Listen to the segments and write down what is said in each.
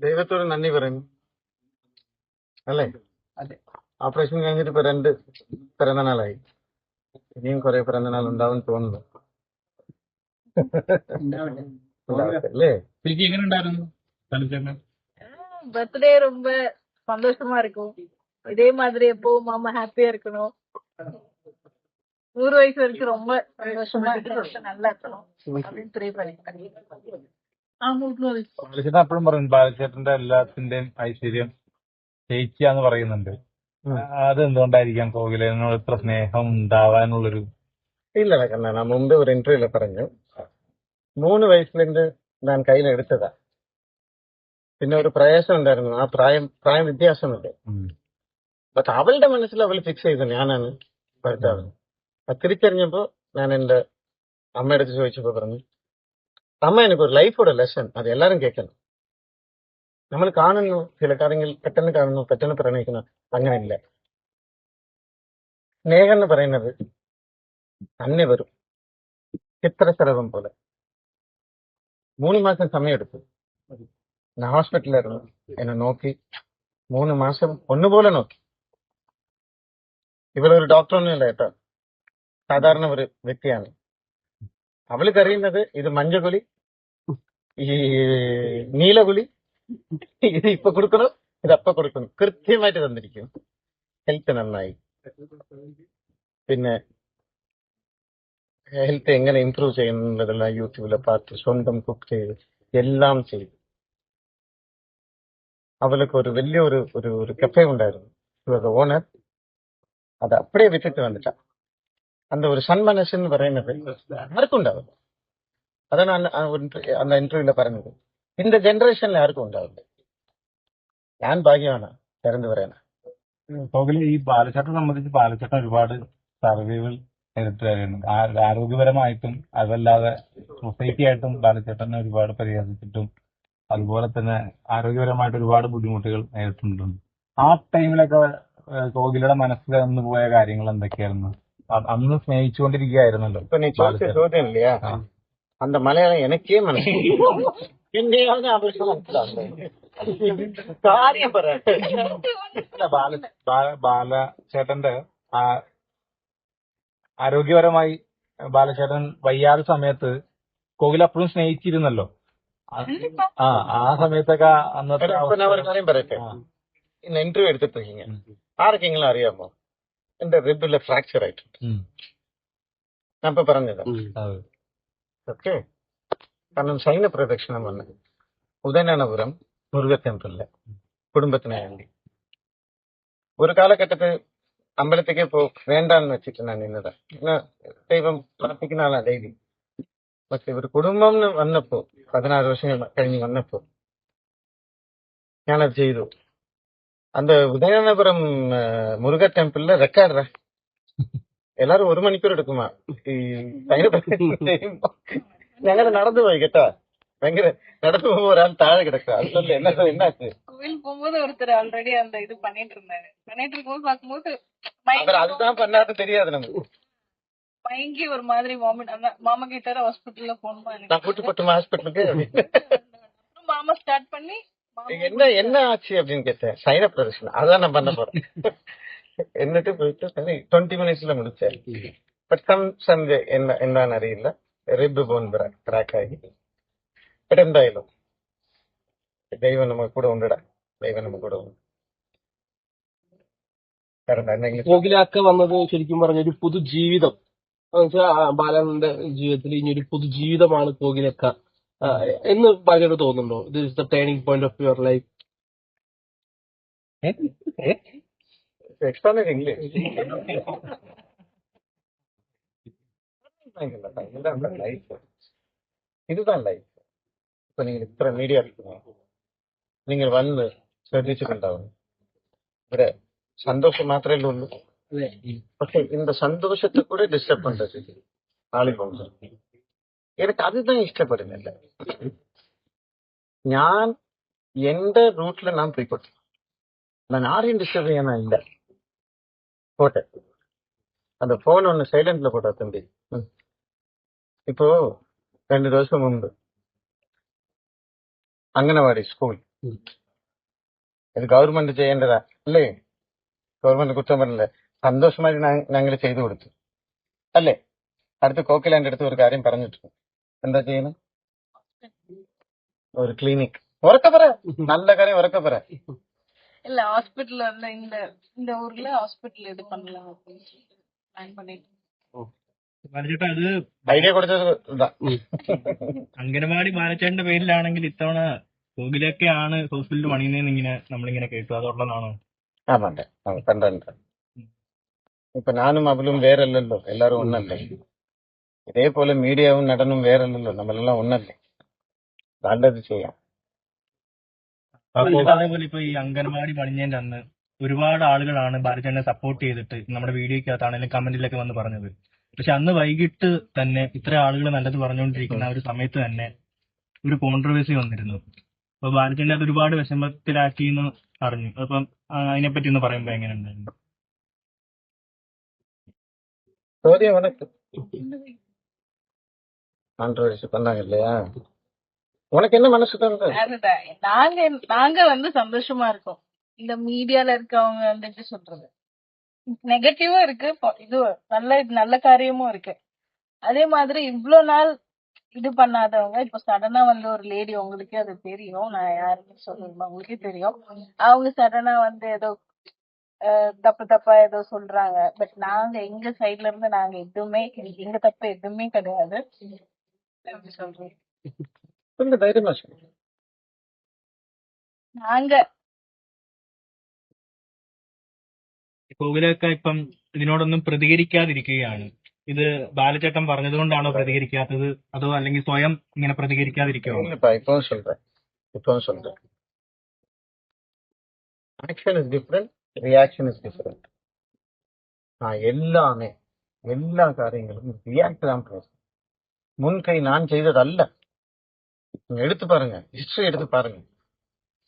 ദൈവത്തോട് നന്ദി പറയുന്നു അല്ലേ അതെ. ഓപ്പറേഷൻ കഴിഞ്ഞിട്ട് ഇപ്പൊ രണ്ട് പിറന്നനാളായി ഇനിയും കുറെ പിറന്നനാൾ ഉണ്ടാവും തോന്നുന്നു ഉണ്ടാവട്ടെ, അല്ലേ ശരിക്കും എങ്ങനെ ഉണ്ടായിരുന്നു തലച്ചേട്ടൻ பர்த்டே ரொம்ப சந்தோஷமா இருக்கும் இதே மாதிரி எப்பவும் மாமா ஹாப்பியா இருக்கணும் நூறு வயசு வரைக்கும் ரொம்ப சந்தோஷமா இருக்கணும் நல்லா இருக்கணும் அப்படின்னு പറയും. ബാലചേട്ടന്റെ എല്ലാത്തിന്റെയും ഐശ്വര്യം ജയിക്കാന്ന് പറയുന്നുണ്ട്. അത് എന്തുകൊണ്ടായിരിക്കാം കോകിലേനോട് ഇത്ര സ്നേഹം ഉണ്ടാവാനുള്ളൊരു ഇല്ല കണ്ണാ മുമ്പ് ഒരു ഇന്റർവ്യൂല പറഞ്ഞു. മൂന്ന് വയസ്സിലിന്റെ ഞാൻ കയ്യിലെടുത്തതാ. പിന്നെ ഒരു പ്രയാസം ഉണ്ടായിരുന്നു. ആ പ്രായം പ്രായം വ്യത്യാസമുണ്ട്. ബട്ട് അവളുടെ മനസ്സിൽ അവൾ ഫിക്സ് ചെയ്തു. ഞാനാണ് ഭർത്താവ്. അത് തിരിച്ചറിഞ്ഞപ്പോ ഞാൻ എന്റെ അമ്മയുടെ അടുത്ത് ചോദിച്ചപ്പോ പറഞ്ഞു അമ്മ എനിക്ക് ഒരു ലൈഫോടെ ലെസൺ അത് എല്ലാരും കേൾക്കണം. നമ്മൾ കാണുന്നു ചില കാര്യങ്ങൾ പെട്ടെന്ന് കാണുന്നു പെട്ടെന്ന് പ്രണയിക്കുന്നു. അങ്ങനെയില്ല. സ്നേഹം എന്ന് പറയുന്നത് തന്നെ വരും. ചിത്രശലഭം പോലെ. മൂന്ന് മാസം സമയമെടുത്തു ഞാൻ ഹോസ്പിറ്റലായിരുന്നു എന്നെ നോക്കി. മൂന്ന് മാസം ഒന്നുപോലെ നോക്കി. ഇവളൊരു ഡോക്ടറൊന്നുമില്ല കേട്ടോ. സാധാരണ ഒരു വ്യക്തിയാണ്. അവൾക്ക് അറിയുന്നത് ഇത് മഞ്ഞകുലി ഈ നീലകുലി ഇത് ഇപ്പൊ കൊടുക്കണം ഇത് അപ്പൊ കൊടുക്കണം കൃത്യമായിട്ട് തന്നിരിക്കും ഹെൽത്ത് നന്നായി. പിന്നെ ഹെൽത്ത് എങ്ങനെ ഇംപ്രൂവ് ചെയ്യുന്നതെല്ലാം യൂട്യൂബിലെ പാർട്ട് സ്വന്തം കുക്ക് ചെയ്ത് എല്ലാം ചെയ്തു. അവൾക്ക് ഒരു വലിയ ഒരു ഒരു ഒരു കഫേ ഉണ്ടായിരുന്നു ഓണർ അത് അപ്പടിയെ വിറ്റിട്ട് വന്നിട്ടാ அந்த ஒரு சன்மனசுன்னு പറയുന്നത് யாருக்கும் ഉണ്ടാവില്ല അതാണ് അന്ന ഇന്റർവ്യൂല പറഞ്ഞത് இந்த ജനറേഷനിൽ ആർക്കും ഉണ്ടാവില്ല ഞാൻ ഭാഗ്യമാണ് തിരഞ്ഞു പറയണ ഈ ബാലചട്ടം സംബന്ധിച്ച് ബാലചട്ടം ഒരുപാട് സർവേകൾ എടുത്തു വരുന്നുണ്ട് ആരോഗ്യപരമായിട്ടും അതല്ലാതെ സൊസൈറ്റി ആയിട്ടും ബാലചേട്ടനെ ഒരുപാട് പരിഹസിച്ചിട്ടും അതുപോലെ തന്നെ ആരോഗ്യപരമായിട്ട് ഒരുപാട് ബുദ്ധിമുട്ടുകൾ നേരിട്ടിട്ടുണ്ട്. ആ ടൈമിലൊക്കെ കോകിലയുടെ മനസ്സിൽ നിന്ന് പോയ കാര്യങ്ങൾ എന്തൊക്കെയായിരുന്നു? അന്ന് സ്നേഹിച്ചുകൊണ്ടിരിക്കുകയായിരുന്നല്ലോ இப்ப நீ சோதிச்ச சோதனை ബാല ബാല- ബാലചേട്ടന്റെ ആ ആരോഗ്യപരമായി ബാലചേട്ടൻ വയ്യാത്ത സമയത്ത് കോകില അപ്പോഴും സ്നേഹിച്ചിരുന്നല്ലോ. ആ ആ സമയത്തൊക്കെ അന്നത്തെ കാര്യം പറയട്ടെ? ഇന്ന് ഇന്റർവ്യൂ എടുത്തിട്ട് ഇരിക്കീങ്ക ആർക്കെങ്കിലും അറിയാമോ? എന്റെ റിബിൽ ഫ്രാക്ചർ ആയിട്ടുണ്ട്. ഞാൻ ഇപ്പൊ പറഞ്ഞത്. ഓക്കെ? കാരണം സൈന്യ പ്രദക്ഷിണം വന്ന് ഉദയനാനപുരം മുരുകത്തെമ്പിളിൽ കുടുംബത്തിന് വേണ്ടി. ഒരു കാലഘട്ടത്തിൽ അമ്പലത്തേക്ക് പോ വേണ്ടാന്ന് വെച്ചിട്ട് ഞാൻ നിന്നത്. ദൈവം പ്രാർത്ഥിക്കുന്ന ആളാണ് ഡെയിലി బట్ ఇవరు కుటుంబంను వన్నప్పు పదినారు వర్షంగా కడిగి వన్నప్పు ஞானம் செய்து அந்த உதயநபுரம் முருகர் டெம்பிள்ல ரெக்கார்டுற எல்லாரும் ஒரு மணிக்கூர் எடுக்குமா ഞങ്ങൾ നടന്നു പോയി കേട്ടോ. ഭയങ്കര നടന്നു പോകുമ്പോ ഒരാൾ താഴെ കിടക്കുക അതുകൊണ്ട് என்ன என்னாச்சு கோயில் போகும்போது ஒருத்தர் ஆல்ரெடி அந்த இது பண்ணிட்டு இருந்தாரு பண்ணிட்டு இருக்கும்போது பார்க்கும்போது அதுதான் பண்ணாருன்னு தெரியாது நமக்கு மயங்கி ஒரு மாதிரி வாமிட் அந்த மாமா கிட்ட ஹாஸ்பிட்டல்ல போகணுமா எனக்கு நான் கூட்டு போட்டுமா ஹாஸ்பிட்டலுக்கு அப்புறம் மாமா ஸ்டார்ட் பண்ணி மாமா என்ன என்ன ஆச்சு அப்படின்னு கேட்டேன் சைன பிரதர்ஷனம் அதான் நான் பண்ண போறேன் എന്നിട്ട് പോയിട്ട് സരി ട്വന്റി മിനിറ്റ്സിൽ മുടിച്ചാൽ ബട്ട് സം സൺഡേ എന്താ എന്താണെന്ന് അറിയില്ല റിബ് ബോൺ ക്രാക്ക് ആയി ബട്ട് എന്തായാലും ദൈവം നമുക്ക് കൂടെ ഉണ്ടടാ ദൈവം നമുക്ക് കൂടെ ഉണ്ട് കാരണം എന്തെങ്കിലും കോകിലാക്ക വന്നത് ശരിക്കും പറഞ്ഞ ഒരു പുതുജീവിതം എന്നുവെച്ചാൽ ബാലന്റെ ജീവിതത്തിൽ ഇനി ഒരു പുതു ജീവിതമാണ് കോകിലൊക്കെ എന്ന് ബാലയോട് തോന്നുന്നുണ്ടോ? This is the turning point of your life இதுதான் ലൈഫ് இப்ப നിങ്ങൾ ഇത്ര மீடியா നിങ്ങൾ വന്ന് ശ്രദ്ധിച്ചിട്ടുണ്ടാവും. ഇവിടെ സന്തോഷം മാത്രമേ ഉള്ളൂ. இந்த சந்தோஷத்தை கூட டிஸ்டர்ப் பண்றது ஆளுபங்கள் எனக்கு அதுதான் இஷ்டப்படுங்க இல்ல. ஞான் எந்த ரூட்ல நான் போய் போய்கொட்டேன் நான் யாரையும் டிஸ்டர்ப் செய்ய இல்லை? போட்டேன். அந்த போன் ஒன்று சைலண்ட்ல போட்டா தம்பி. இப்போ ரெண்டு வருஷம் முன்பு. அங்கனவாடி ஸ்கூல் இது கவர்மெண்ட் செய்யன்றதா இல்லையே. கவர்மெண்ட் குற்றம் பண்ணல പറഞ്ഞില്ല സന്തോഷമായി ഞങ്ങൾ ചെയ്തു കൊടുത്തു അല്ലേ അടുത്ത് കോക്കിലാന്റെ അടുത്ത് ഒരു കാര്യം പറഞ്ഞിട്ടുണ്ട് എന്താ ചെയ്യുന്നത് ഒരു ക്ലിനിക് ഉറക്കെ പറ നല്ല കാര്യം ഉറക്കെ പറ இல்ல ஹாஸ்பிட்டல் வந்து இந்த இந்த ஊர்ல ஹாஸ்பிட்டல் இது பண்ணலாம் பிளான் பண்ணிட்டு ബാലചേട്ടാ അത് ഐഡിയ കൊടുത്തത് ഇതാ അംഗനവാടി ബാലചേട്ടന്റെ പേരിലാണെങ്കിൽ ഇത്തവണ കോകിലൊക്കെ ആണ് ഹോസ്പിറ്റലിൽ പണിയുന്നതെന്ന് ഇങ്ങനെ നമ്മളിങ്ങനെ കേട്ടു അതുള്ളതാണോ ആമാണ്ടെ കണ്ടുണ്ട് ഇപ്പൊ ഞാനും അവളും വേറല്ലല്ലോ എല്ലാരും ഒന്നല്ലേ? ഇതേപോലെ മീഡിയവും നടനും വേറല്ലല്ലോ നമ്മളെല്ലാം ഒന്നല്ലേ? നല്ലത് ചെയ്യാം. ബാലചേട്ടാ അതേപോലെ ഇപ്പൊ ഈ അംഗൻവാടി പണിഞ്ഞതിന്റെ അന്ന് ഒരുപാട് ആളുകളാണ് ഭാരതജനെ സപ്പോർട്ട് ചെയ്തിട്ട് നമ്മുടെ വീഡിയോക്കകത്താണെങ്കിലും കമന്റിലൊക്കെ വന്ന് പറഞ്ഞത്. പക്ഷെ അന്ന് വൈകിട്ട് തന്നെ ഇത്ര ആളുകൾ നല്ലത് പറഞ്ഞുകൊണ്ടിരിക്കുന്ന ആ ഒരു സമയത്ത് തന്നെ ഒരു കോൺട്രവേഴ്സി വന്നിരുന്നു. അപ്പൊ ഭാരതജനെ അത് ഒരുപാട് വിഷമത്തിലാക്കി എന്ന് അറിഞ്ഞു. അപ്പം അതിനെപ്പറ്റി ഒന്ന് പറയുമ്പോ എങ്ങനെ ഉണ്ടായിരുന്നു சௌரிய வணக்கம். இல்லையா? உனக்கு என்ன மனசு நாங்க நாங்க வந்து சந்தோஷமா இருக்கோம். இந்த மீடியால இருக்கவங்க வந்துட்டு சொல்றது. நெகட்டிவும் இருக்கு. இது நல்ல நல்ல காரியமும் இருக்கு. அதே மாதிரி இவ்வளவு நாள் இது பண்ணாதவங்க இப்ப சடனா வந்து ஒரு லேடி உங்களுக்கே அது தெரியும். நான் யாருன்னு சொல்லணுமா உங்களுக்கே தெரியும். அவங்க சடனா வந்து ஏதோ தப்பு தப்பா ஏதோ சொல்றாங்க பட் நாங்க எங்க சைடுல இருந்து நாங்க எதுவுமே எங்க தப்பு எதுவுமே கிடையாது எப்படி சொல்றது கொஞ்சம் தைரியமா சொல்லு நாங்க കോകിലൊക്കെ ഇപ്പം ഇതിനോടൊന്നും പ്രതികരിക്കാതിരിക്കുകയാണ് ഇത് ബാലചേട്ടൻ പറഞ്ഞതുകൊണ്ടാണോ പ്രതികരിക്കാത്തത് അതോ അല്ലെങ്കിൽ സ്വയം ഇങ്ങനെ പ്രതികരിക്കാതിരിക്കുകയാണോ இல்லப்பா இப்பவும் சொல்றேன் இப்பவும் சொல்றேன் action is different reaction is different நான் எல்லாமே எல்லா காரியங்களும் ரியாக்ட் தான் பேசுறேன் முன்கை நான் செய்தது அல்ல நீங்க எடுத்து பாருங்க ஹிஸ்டரி எடுத்து பாருங்க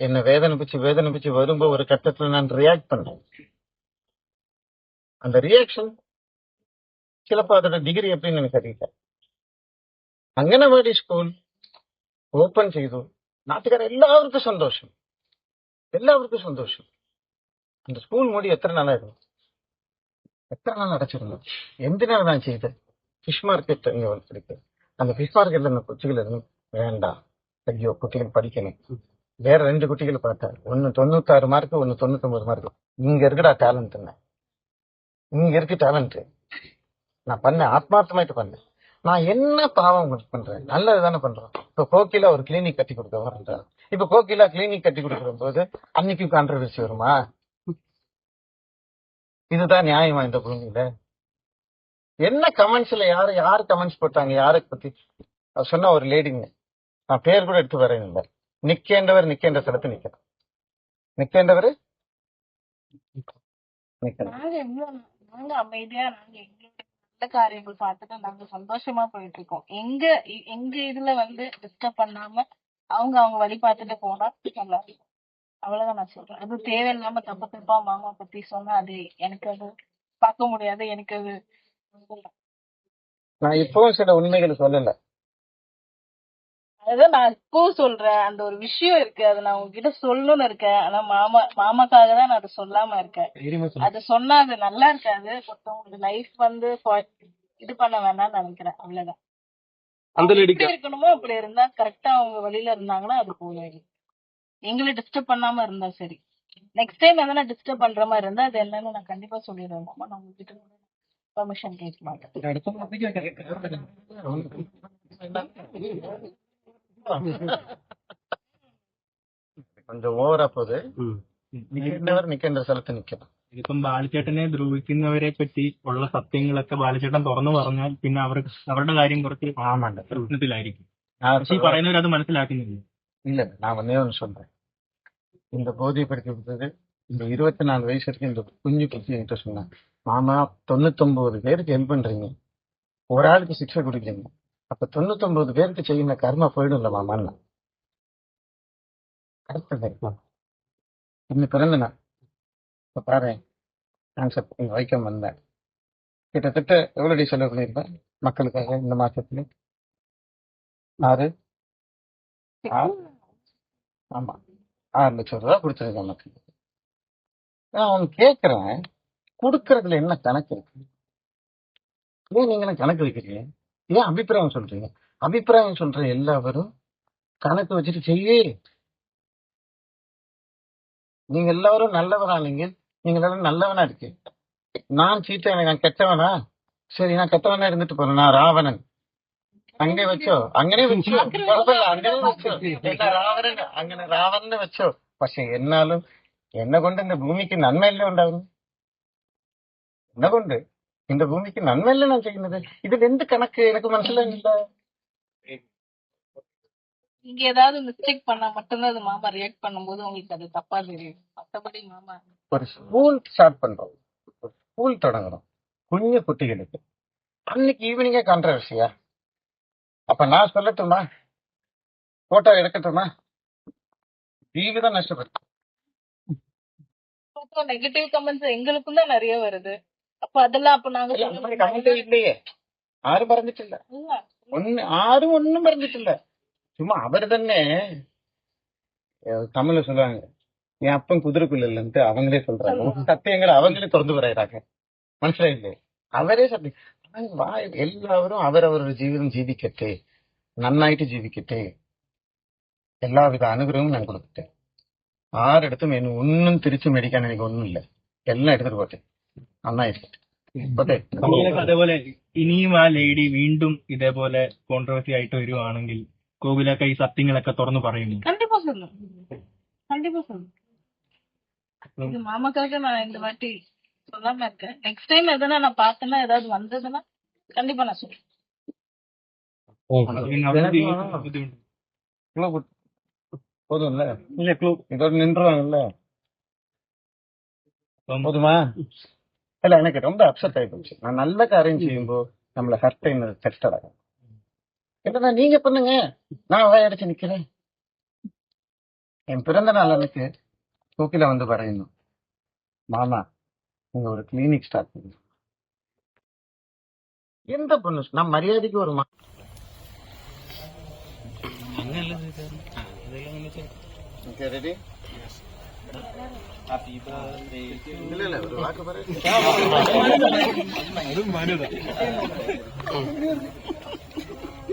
என்ன வேதனைப்பிச்சு வேதனைப்பிச்சு வரும்போது ஒரு கட்டத்துல நான் ரியாக்ட் பண்ணேன் அந்த ரியாக்ஷன் ചിലപ്പോ അതോടെ ഡിഗ്രി എപ്പിന്ന് എനിക്കറിയില്ല അംഗനവാടി സ്കൂൾ ഓപ്പൺ ചെയ്തു നാട്ടുകാർ എല്ലാവർക്കും സന്തോഷം എല്ലാവർക്കും സന്തോഷം இந்த ஸ்கூல் மூடி எத்தனை நாள் ஆயிடும் எத்தனை நாள் அடைச்சிருந்தோம் எந்த நேரம் தான் செய்யுது ஃபிஷ் மார்க்கெட் இங்கே அந்த ஃபிஷ் மார்க்கெட்ல இந்த குச்சிகள் எதுவும் வேண்டாம். ஐயோ குட்டிகள் படிக்கணும். வேற ரெண்டு குட்டிகள் பார்த்தேன். ஒன்னு தொண்ணூத்தாறு மார்க் ஒன்னு தொண்ணூத்தொன்பது மார்க் இங்க இருக்கடா டேலண்ட் என்ன இங்க இருக்கு டேலண்ட் நான் பண்ணேன். ஆத்மார்த்தமாயிட்டு பண்ணேன். நான் என்ன பாவம் உங்களுக்கு பண்றேன்? நல்லது தானே பண்றோம். இப்ப கோகிலா ஒரு கிளினிக் கட்டி கொடுக்க வரன்றார் இப்ப கோகிலா கிளினிக் கட்டி கொடுக்கிற போது அன்னைக்கு கான்ட்ரவர்சி வருமா? இதுதான் நியாயமா இந்த பூமியில என்ன கமெண்ட்ஸ்ல யாரு யாரு கமெண்ட்ஸ் போட்டாங்க? யாரை பத்தி? சொன்ன ஒரு லேடிங்க நான் பேர் கூட எடுத்து வரேன் இல்லை. நிக்கேண்டவர் நிக்கேண்ட சிலத்து நிக்கணும். நிக்கேண்டவர்? அமைதியா நாங்க நல்ல காரியங்கள் பார்த்துட்டு நாங்க சந்தோஷமா போயிட்டு இருக்கோம் எங்க எங்க வந்து டிஸ்டர்ப் பண்ணாம அவங்க அவங்க வழி பார்த்துட்டு போனா நல்லா இருக்கும். அவ்வளவுதான் நான் சொல்றேன். அது தேவையில்லாம தப்பு தப்பா மாமா பத்தி சொன்னா அது எனக்கு அது பார்க்க முடியாது எனக்கு அது நான் இப்பவும் சில உண்மைகள் சொல்லல. அதுதான் நான் இப்பவும் சொல்றேன் அந்த ஒரு விஷயம் இருக்கு அதை நான் உங்ககிட்ட சொல்லணும்னு இருக்கேன். ஆனா மாமா மாமாக்காக தான் நான் அதை சொல்லாம இருக்கேன். அது சொன்னா அது நல்லா இருக்காது ஒருத்தவங்களுக்கு லைஃப் வந்து இது பண்ண வேணாம்னு நினைக்கிறேன். அவ்வளவுதான். அந்த இருக்கணுமோ அப்படி இருந்தா கரெக்டா அவங்க வழியில இருந்தாங்கன்னா அது போதும். எங்களை டிஸ்டர்ப் பண்ணாம இருந்தா சரி நெக்ஸ்ட் டைம் எதனா டிஸ்டர்ப் பண்ற மாதிரி இருந்தா அது என்னன்னு நான் கண்டிப்பா சொல்லிடுவேன் மாமா நான் உங்ககிட்ட பர்மிஷன் கேட்க மாட்டேன் கொஞ்சம் ஓவரா போகுது നിൽക്കേണ്ടവർ നിൽക്കേണ്ട സ്ഥലത്ത് നിൽക്കണം ഇതിപ്പം ബാലചേട്ടനെ ദ്രോഹിക്കുന്നവരെ പറ്റി ഉള്ള സത്യങ്ങളൊക്കെ ബാലചേട്ടൻ തുറന്നു പറഞ്ഞാൽ പിന്നെ അവർക്ക് അവരുടെ കാര്യം കുറച്ച് ஆமாண்ட പ്രശ്നത്തിലായിരിക്കും நான் പക്ഷെ ഈ പറയുന്നവർ അത് മനസ്സിലാക്കുന്നില്ല இல்ல நான் ஒன்னே ஒன்று சொல்றேன். இந்த போதைப்படுத்தி கொடுத்தது இந்த இருபத்தி நாலு வயசு வரைக்கும் இந்த குஞ்சு குச்சி என்கிட்ட சொன்னேன் மாமா தொண்ணூத்தொன்பது பேருக்கு ஹெல்ப் பண்றீங்க. ஒரு ஆளுக்கு சிக்ஸை குடிக்கிறீங்க. அப்ப தொண்ணூத்தொன்பது பேருக்கு செய்யுங்க கர்மா போயிடும்ல மாமான்னு கரெக்ட் இன்னும் பிறந்த நாள். இப்ப பாரு ஆன்சர் வைக்கம் வந்தேன். கிட்டத்தட்ட எவ்வளோ செலவு பண்ணியிருப்பேன்? மக்களுக்காக இந்த மாசத்துல? ஆறு. ஆமாம் ஆமா. ஆறு லட்சம் ரூபாய் கொடுத்துருக்கேன் நான் அவன் கேட்குறேன் கொடுக்கறதுல என்ன கணக்கு இருக்கு? ஏன் நீங்க என்ன கணக்கு வைக்கிறீங்க? ஏன் அபிப்பிராயம் சொல்றீங்க? அபிப்பிராயம் சொல்ற எல்லாரும் கணக்கு வச்சுட்டு செய்ய. நீங்க எல்லாரும் நல்லவனா நீங்க நீங்க எல்லாரும் நல்லவனா இருக்கு நான் சீட்டை நான் கெட்டவனா? சரி நான் கெட்டவனா இருந்துட்டு போறேன். நான் ராவணன். അങ്ങനെ വെച്ചോ അങ്ങനെ വെച്ചോ കുഴപ്പമില്ല അങ്ങനെ വെച്ചോ എല്ലാ രാവണന് അങ്ങനെ രാവണനെ വെച്ചോ പക്ഷെ എന്നാലും എന്നെ കൊണ്ട് എന്റെ ഭൂമിക്ക് നന്മയല്ലേ ഉണ്ടാകുന്നു എന്നെ കൊണ്ട് എന്റെ ഭൂമിക്ക് നന്മയല്ലേ ഞാൻ ചെയ്യുന്നത് ഇതിൽ എന്ത് കണക്ക് എനിക്ക് മനസ്സിലാകുന്നില്ല நீங்க ஏதாவது மிஸ்டேக் பண்ணா மட்டும்தான் அது மாமா ரியாக்ட் பண்ணும்போது உங்களுக்கு அது தப்பா தெரியும் மத்தபடி மாமா ஒரு ஸ்கூல் ஸ்டார்ட் பண்றோம் ஸ்கூல் தொடங்குறோம் குஞ்சு குட்டிகளுக்கு அன்னைக்கு ஈவினிங்கே கான்ட்ரவர்சியா அப்ப நான் சொல்லட்டுமா போட்டோ எடுக்கட்டுமா நீங்க தான் நஷ்டப்பட்டு நெகட்டிவ் கமெண்ட்ஸ் எங்களுக்கும் தான் நிறைய வருது. அப்ப அதெல்லாம் அப்ப நாங்க கமெண்ட் இல்லையே. ஆரும் പറഞ്ഞിട്ടില്ല ஒன்னு ஆரும் ஒன்னும் இல்ல. சும்மா அவர் தானே தமிழ்ல சொல்லுவாங்க என் அப்பன் குதிரைக்குள்ள இல்லன்ட்டு அவங்களே சொல்றாங்க. சத்தியங்களை அவங்களே திறந்து வரையறாங்க மனுஷன் இல்லை அவரே சத்தியம். എല്ലാവരും അവരവരുടെ ജീവിതം ജീവിക്കട്ടെ. നന്നായിട്ട് ജീവിക്കട്ടെ. എല്ലാവിധ അനുഗ്രഹവും ഞാൻ കൊടുക്കട്ടെ. ആരെടുത്തും എന്നെ ഒന്നും തിരിച്ചു മേടിക്കാൻ എനിക്ക് ഒന്നുമില്ല എല്ലാം എടുത്തിട്ട് പോട്ടെ. നന്നായിട്ട് അതേപോലെ ഇനിയും ആ ലേഡി വീണ്ടും ഇതേപോലെ കോൺട്രവേഴ്സി ആയിട്ട് വരുവാണെങ്കിൽ കോവിലൊക്കെ ഈ സത്യങ്ങളൊക്കെ തുറന്നു പറയുന്നു കണ്ടിപ്പോ മാമക്കൾക്ക് എന്ത് சொல்லாம இருக்கேன். நெக்ஸ்ட் டைம் எதனா நான் பார்த்தேன்னா ஏதாவது வந்ததுன்னா கண்டிப்பா நான் சொல்றேன். போதும்ல? இல்ல க்ளூ இதோட நின்றுவாங்கல்ல போதுமா? இல்ல எனக்கு ரொம்ப அப்செட் ஆயிடுச்சு நான் நல்ல காரியம் செய்யும்போ நம்மள ஹர்ட் டைம் செட்டில் ஆகும் இல்லைன்னா நீங்க பண்ணுங்க. நான் வாயடிச்சு நிக்கிறேன். என் பிறந்த நாள் அன்னைக்கு தூக்கில வந்து பறையணும் மாமா நீங்க ஒரு கிளினிக் ஸ்டார்ட் பண்ணுங்க எந்த பொண்ணு நான் மரியாதைக்கு ஒரு மா- Okay, ready? இல்ல இல்ல ஒரு வாக்கு பாரு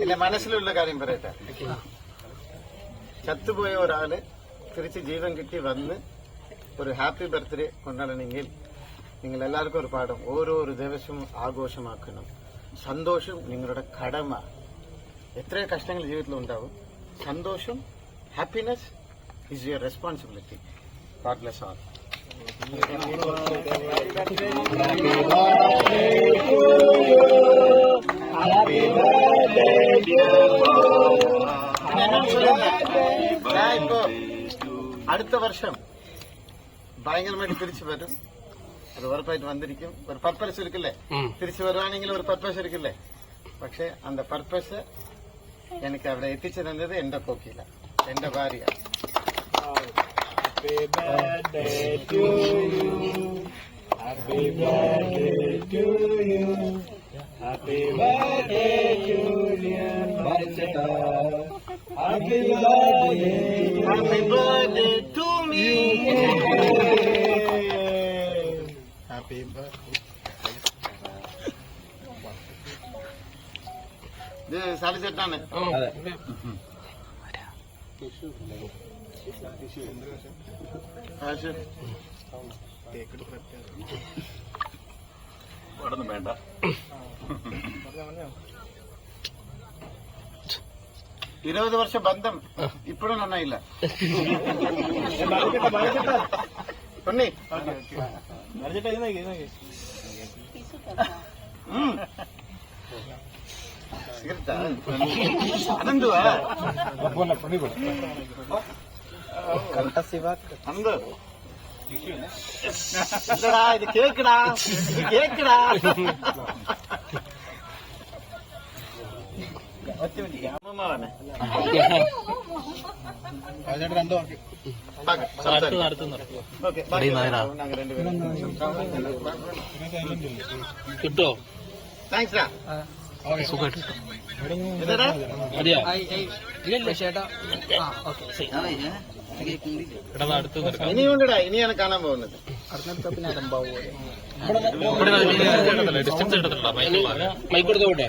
എന്റെ മനസ്സിലുള്ള കാര്യം പറയട്ടെ ചത്തുപോയ ഒരാള് തിരിച്ച് ജീവൻ കിട്ടി വന്ന് ഒരു ഹാപ്പി ബർത്ത്ഡേ കൊണ്ടാടണമെങ്കിൽ നിങ്ങൾ എല്ലാവർക്കും ഒരു പാഠം ഓരോ ഒരു ദിവസവും ആഘോഷമാക്കണം സന്തോഷം നിങ്ങളുടെ കടമ എത്ര കഷ്ടങ്ങൾ ജീവിതത്തിൽ ഉണ്ടാവും സന്തോഷം happiness is your responsibility God bless all ഞാൻ ഇപ്പോ അടുത്ത വർഷം ഭയങ്കരമായിട്ട് തിരിച്ചു വരും അത് ഉറപ്പായിട്ട് വന്നിരിക്കും. ഒരു പർപ്പസ് ഒരുക്കില്ലേ? തിരിച്ചു വരുവാണെങ്കിൽ ഒരു പർപ്പസ് ഒരുക്കില്ലേ? പക്ഷെ അന്ത പർപ്പസ് എനിക്ക് അവിടെ എത്തിച്ചു തന്നത് എന്റെ കൊക്കില എന്റെ ഭാര്യ Happy birthday Julian Bachata Happy birthday to me. ഇത് കാശ്. വേണ്ട. ഇരുപത് വർഷം ബന്ധം ഇപ്പോഴും നന്നായില്ല. പൊന്നി ಅದೊಂದು ಇದು ಕೇಕ್ಡಾ ಕೇಕ್ಡಾ ഒറ്റ മിനിറ്റ് കിട്ടോ താങ്ക്സ് ഡാ സുഖമായിട്ട് ഇനിയുണ്ടടാ ഇനിയാണ് കാണാൻ പോകുന്നത് മൈക്ക് കൊടുത്തോട്ടെ